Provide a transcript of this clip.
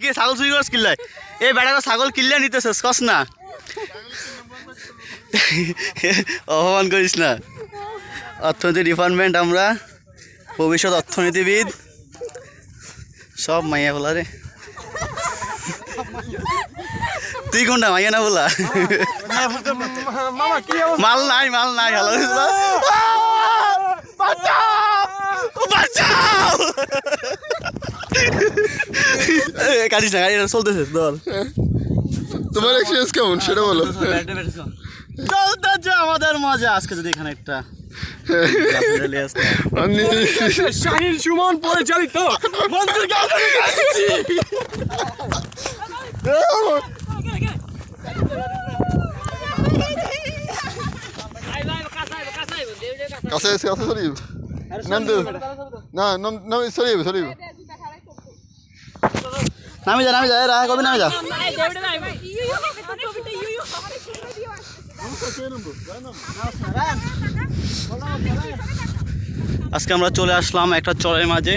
কি ছাগল চুরি করছ কিল্লাই এই বেড়াটা ছাগল কিল্লা নিতেছিস কস না? অপমান করিস না? অর্থনীতি ডিপার্টমেন্ট আমরা ভবিষ্যৎ অর্থনীতিবিদ সব মাইয়া বলা রে তুই কোনটা মাইয়া না বলা? মাল নাই মাল নাই হ্যালো কাটিস না গাড়ি চলতেছে দল তোমার এক্সপিরিয়েন্স কেমন? সেটা বলো। আমাদের মজা আজকে যদি এখানে একটা। শাহিন সুমন পরিচালিত মন্ত্রী কাছে কাছে সরিয়ে। না নাম সরিয়ে সরিয়ে নামি যা নামি যা এ, রাহা কবি নামি যা। আজকে আমরা চলে আসলাম একটা চরের মাঝে।